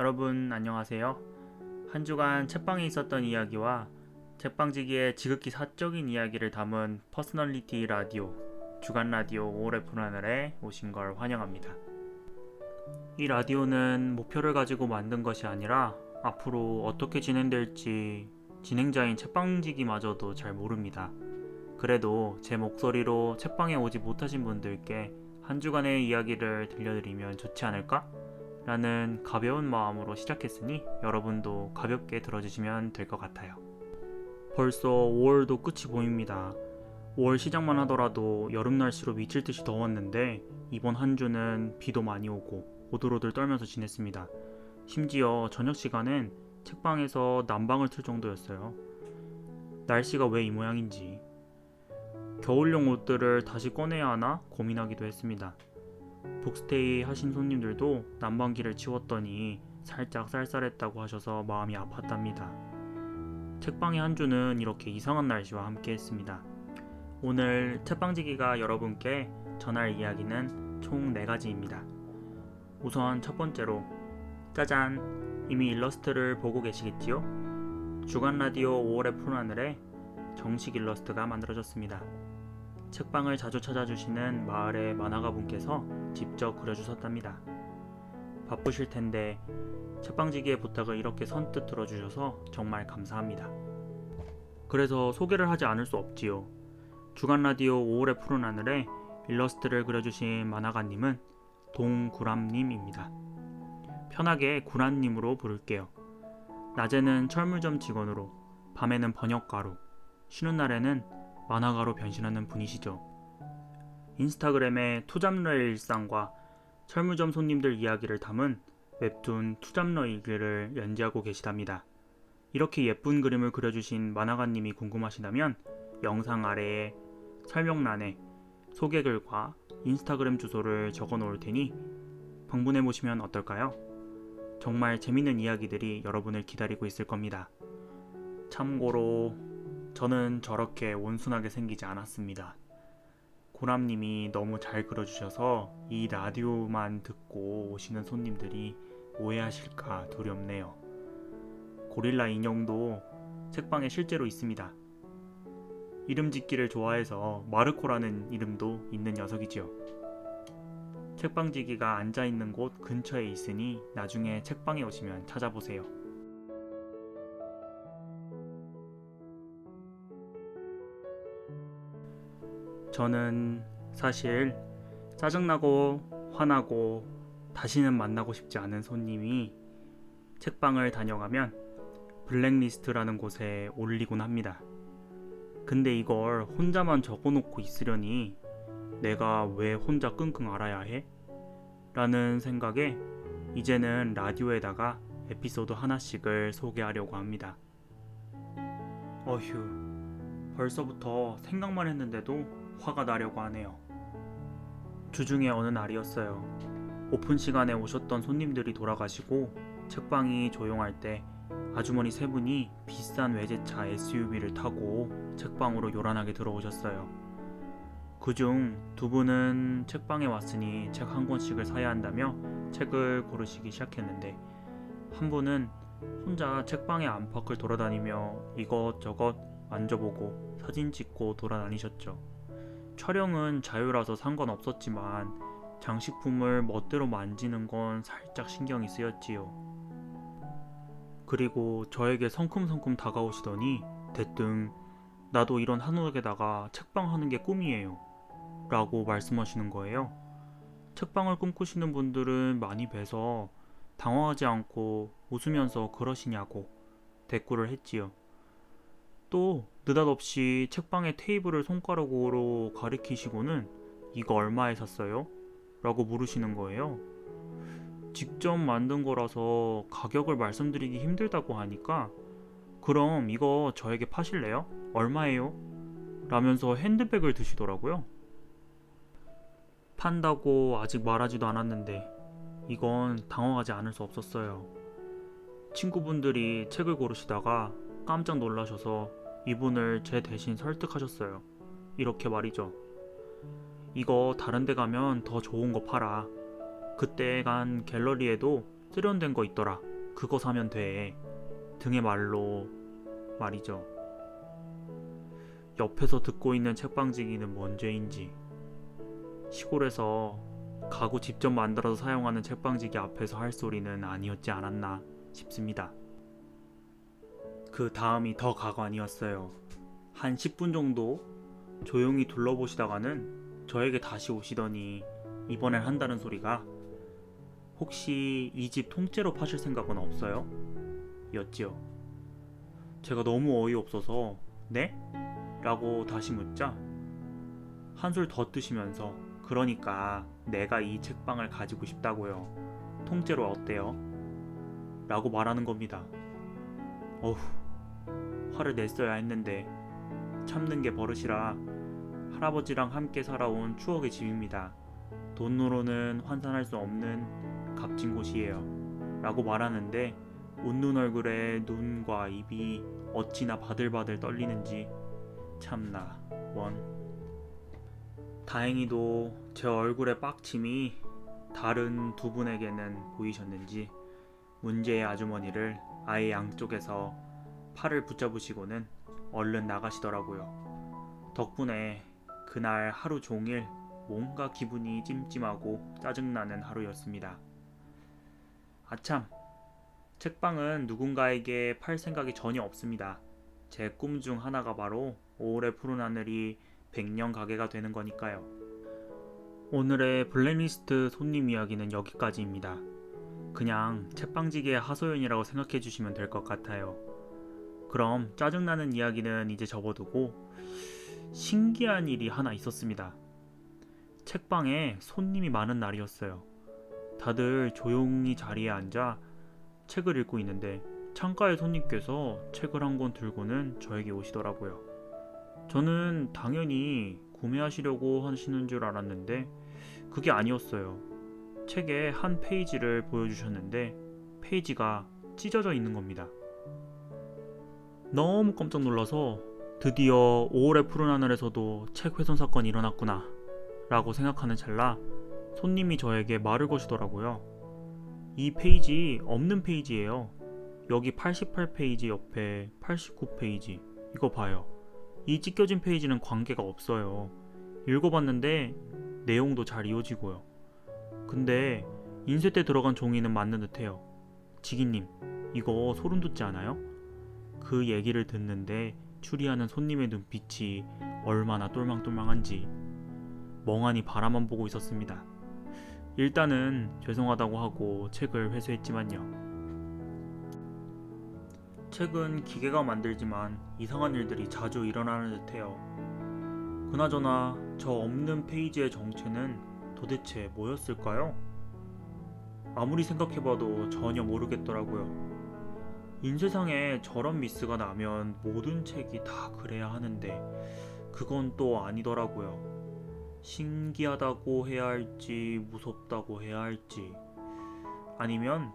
여러분 안녕하세요. 한 주간 책방에 있었던 이야기와 책방지기의 지극히 사적인 이야기를 담은 퍼스널리티 라디오 주간 라디오 5월의 푸른하늘에 오신 걸 환영합니다. 이 라디오는 목표를 가지고 만든 것이 아니라 앞으로 어떻게 진행될지 진행자인 책방지기마저도 잘 모릅니다. 그래도 제 목소리로 책방에 오지 못하신 분들께 한 주간의 이야기를 들려드리면 좋지 않을까? 라는 가벼운 마음으로 시작했으니 여러분도 가볍게 들어주시면 될 것 같아요. 벌써 5월도 끝이 보입니다. 5월 시작만 하더라도 여름 날씨로 미칠 듯이 더웠는데 이번 한 주는 비도 많이 오고 오들오들 떨면서 지냈습니다. 심지어 저녁 시간엔 책방에서 난방을 틀 정도였어요. 날씨가 왜 이 모양인지 겨울용 옷들을 다시 꺼내야 하나 고민하기도 했습니다. 북스테이 하신 손님들도 난방기를 치웠더니 살짝 쌀쌀했다고 하셔서 마음이 아팠답니다. 책방의 한 주는 이렇게 이상한 날씨와 함께 했습니다. 오늘 책방지기가 여러분께 전할 이야기는 총 4가지입니다. 우선 첫 번째로 짜잔! 이미 일러스트를 보고 계시겠지요? 주간 라디오 5월의 푸른하늘에 정식 일러스트가 만들어졌습니다. 책방을 자주 찾아주시는 마을의 만화가 분께서 직접 그려주셨답니다. 바쁘실 텐데 책방지기의 부탁을 이렇게 선뜻 들어주셔서 정말 감사합니다. 그래서 소개를 하지 않을 수 없지요. 주간 라디오 5월의 푸른 하늘에 일러스트를 그려주신 만화가님은 동구람님입니다. 편하게 구란님으로 부를게요. 낮에는 철물점 직원으로, 밤에는 번역가로, 쉬는 날에는 만화가로 변신하는 분이시죠. 인스타그램에 투잡러의 일상과 철물점 손님들 이야기를 담은 웹툰 투잡러의 글을 연재하고 계시답니다. 이렇게 예쁜 그림을 그려주신 만화가님이 궁금하시다면 영상 아래에 설명란에 소개글과 인스타그램 주소를 적어 놓을 테니 방문해 보시면 어떨까요? 정말 재밌는 이야기들이 여러분을 기다리고 있을 겁니다. 참고로 저는 저렇게 온순하게 생기지 않았습니다. 고람님이 너무 잘 그려주셔서 이 라디오만 듣고 오시는 손님들이 오해하실까 두렵네요. 고릴라 인형도 책방에 실제로 있습니다. 이름 짓기를 좋아해서 마르코라는 이름도 있는 녀석이지요. 책방지기가 앉아있는 곳 근처에 있으니 나중에 책방에 오시면 찾아보세요. 저는 사실 짜증나고 화나고 다시는 만나고 싶지 않은 손님이 책방을 다녀가면 블랙리스트라는 곳에 올리곤 합니다. 근데 이걸 혼자만 적어놓고 있으려니 내가 왜 혼자 끙끙 앓아야 해? 라는 생각에 이제는 라디오에다가 에피소드 하나씩을 소개하려고 합니다. 어휴, 벌써부터 생각만 했는데도 화가 나려고 하네요. 주중에 어느 날이었어요. 오픈 시간에 오셨던 손님들이 돌아가시고 책방이 조용할 때 아주머니 세 분이 비싼 외제차 SUV를 타고 책방으로 요란하게 들어오셨어요. 그중 두 분은 책방에 왔으니 책 한 권씩을 사야 한다며 책을 고르시기 시작했는데 한 분은 혼자 책방의 안팎을 돌아다니며 이것저것 만져보고 사진 찍고 돌아다니셨죠. 촬영은 자유라서 상관없었지만 장식품을 멋대로 만지는 건 살짝 신경이 쓰였지요. 그리고 저에게 성큼성큼 다가오시더니 대뜸 나도 이런 한옥에다가 책방 하는 게 꿈이에요. 라고 말씀하시는 거예요. 책방을 꿈꾸시는 분들은 많이 뵈서 당황하지 않고 웃으면서 그러시냐고 댓글을 했지요. 또 느닷없이 책방의 테이블을 손가락으로 가리키시고는 이거 얼마에 샀어요? 라고 물으시는 거예요. 직접 만든 거라서 가격을 말씀드리기 힘들다고 하니까 그럼 이거 저에게 파실래요? 얼마예요? 라면서 핸드백을 드시더라고요. 판다고 아직 말하지도 않았는데 이건 당황하지 않을 수 없었어요. 친구분들이 책을 고르시다가 깜짝 놀라셔서 이분을 제 대신 설득하셨어요. 이렇게 말이죠. 이거 다른 데 가면 더 좋은 거 팔아. 그때 간 갤러리에도 세련된 거 있더라. 그거 사면 돼. 등의 말로 말이죠. 옆에서 듣고 있는 책방지기는 뭔 죄인지. 시골에서 가구 직접 만들어서 사용하는 책방지기 앞에서 할 소리는 아니었지 않았나 싶습니다. 그 다음이 더 가관이었어요. 한 10분 정도 조용히 둘러보시다가는 저에게 다시 오시더니 이번엔 한다는 소리가 혹시 이 집 통째로 파실 생각은 없어요? 였지요. 제가 너무 어이없어서 네? 라고 다시 묻자 한술 더 뜨시면서 그러니까 내가 이 책방을 가지고 싶다고요. 통째로 어때요? 라고 말하는 겁니다. 어후, 화를 냈어야 했는데 참는 게 버릇이라 할아버지랑 함께 살아온 추억의 집입니다. 돈으로는 환산할 수 없는 값진 곳이에요. 라고 말하는데 웃는 얼굴에 눈과 입이 어찌나 바들바들 떨리는지 참나 원. 다행히도 제 얼굴의 빡침이 다른 두 분에게는 보이셨는지 문제의 아주머니를 아예 양쪽에서 팔을 붙잡으시고는 얼른 나가시더라고요. 덕분에 그날 하루 종일 뭔가 기분이 찜찜하고 짜증나는 하루였습니다. 아참, 책방은 누군가에게 팔 생각이 전혀 없습니다. 제 꿈 중 하나가 바로 오래 푸른 하늘이 100년 가게가 되는 거니까요. 오늘의 블랙리스트 손님 이야기는 여기까지입니다. 그냥 책방지기의 하소연이라고 생각해 주시면 될 것 같아요. 그럼 짜증나는 이야기는 이제 접어두고 신기한 일이 하나 있었습니다. 책방에 손님이 많은 날이었어요. 다들 조용히 자리에 앉아 책을 읽고 있는데 창가에 손님께서 책을 한 권 들고는 저에게 오시더라고요. 저는 당연히 구매하시려고 하시는 줄 알았는데 그게 아니었어요. 책의 한 페이지를 보여주셨는데 페이지가 찢어져 있는 겁니다. 너무 깜짝 놀라서 드디어 5월의 푸른 하늘에서도 책 훼손 사건이 일어났구나 라고 생각하는 찰나 손님이 저에게 말을 거시더라고요. 이 페이지 없는 페이지예요. 여기 88페이지 옆에 89페이지 이거 봐요. 이 찢겨진 페이지는 관계가 없어요. 읽어봤는데 내용도 잘 이어지고요. 근데 인쇄 때 들어간 종이는 맞는 듯해요. 지기님, 이거 소름 돋지 않아요? 그 얘기를 듣는데 추리하는 손님의 눈빛이 얼마나 똘망똘망한지 멍하니 바라만 보고 있었습니다. 일단은 죄송하다고 하고 책을 회수했지만요. 책은 기계가 만들지만 이상한 일들이 자주 일어나는 듯해요. 그나저나 저 없는 페이지의 정체는 도대체 뭐였을까요? 아무리 생각해봐도 전혀 모르겠더라고요. 인쇄상에 저런 미스가 나면 모든 책이 다 그래야 하는데 그건 또 아니더라고요. 신기하다고 해야 할지 무섭다고 해야 할지 아니면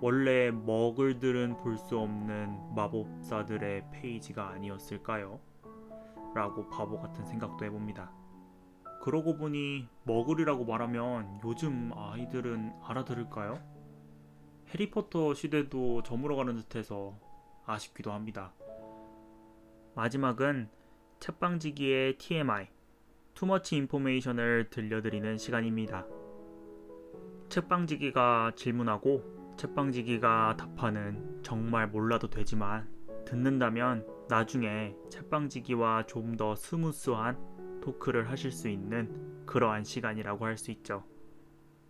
원래 먹을들은 볼 수 없는 마법사들의 페이지가 아니었을까요? 라고 바보 같은 생각도 해봅니다. 그러고 보니 머글이라고 말하면 요즘 아이들은 알아들을까요? 해리포터 시대도 저물어가는 듯해서 아쉽기도 합니다. 마지막은 책방지기의 TMI, 투머치 인포메이션을 들려드리는 시간입니다. 책방지기가 질문하고 책방지기가 답하는 정말 몰라도 되지만 듣는다면 나중에 책방지기와 좀 더 스무스한 토크를 하실 수 있는 그러한 시간이라고 할 수 있죠.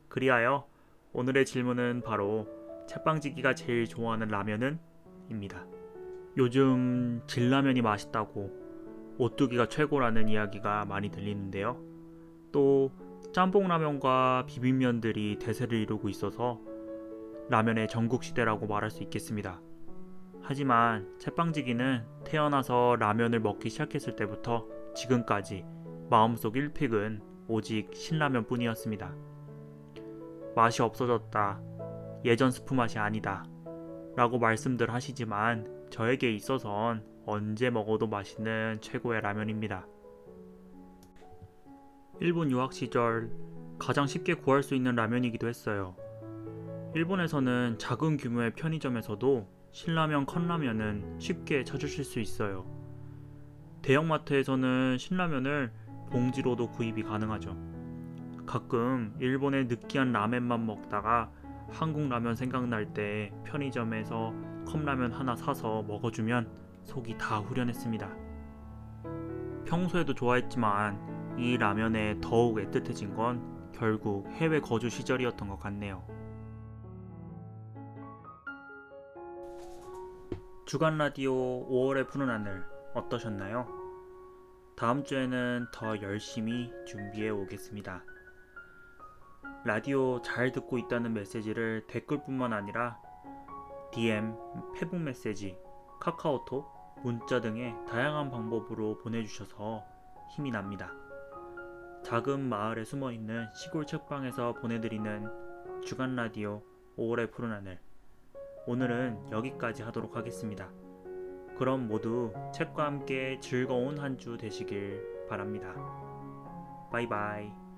그리하여 오늘의 질문은 바로 책방지기가 제일 좋아하는 라면은? 입니다. 요즘 진라면이 맛있다고 오뚜기가 최고라는 이야기가 많이 들리는데요. 또 짬뽕라면과 비빔면들이 대세를 이루고 있어서 라면의 전국 시대라고 말할 수 있겠습니다. 하지만 책방지기는 태어나서 라면을 먹기 시작했을 때부터 지금까지 마음속 1픽은 오직 신라면 뿐이었습니다. 맛이 없어졌다. 예전 스프 맛이 아니다. 라고 말씀들 하시지만 저에게 있어선 언제 먹어도 맛있는 최고의 라면입니다. 일본 유학 시절 가장 쉽게 구할 수 있는 라면이기도 했어요. 일본에서는 작은 규모의 편의점에서도 신라면, 컵라면은 쉽게 찾으실 수 있어요. 대형마트에서는 신라면을 봉지로도 구입이 가능하죠. 가끔 일본의 느끼한 라멘만 먹다가 한국 라면 생각날 때 편의점에서 컵라면 하나 사서 먹어주면 속이 다 후련했습니다. 평소에도 좋아했지만 이 라면에 더욱 애틋해진 건 결국 해외 거주 시절이었던 것 같네요. 주간 라디오 5월의 푸른 하늘 어떠셨나요? 다음 주에는 더 열심히 준비해 오겠습니다. 라디오 잘 듣고 있다는 메시지를 댓글뿐만 아니라 DM, 페북 메시지, 카카오톡, 문자 등의 다양한 방법으로 보내주셔서 힘이 납니다. 작은 마을에 숨어 있는 시골 책방에서 보내드리는 주간 라디오 5월의 푸른 하늘. 오늘은 여기까지 하도록 하겠습니다. 그럼 모두 책과 함께 즐거운 한 주 되시길 바랍니다. 바이바이.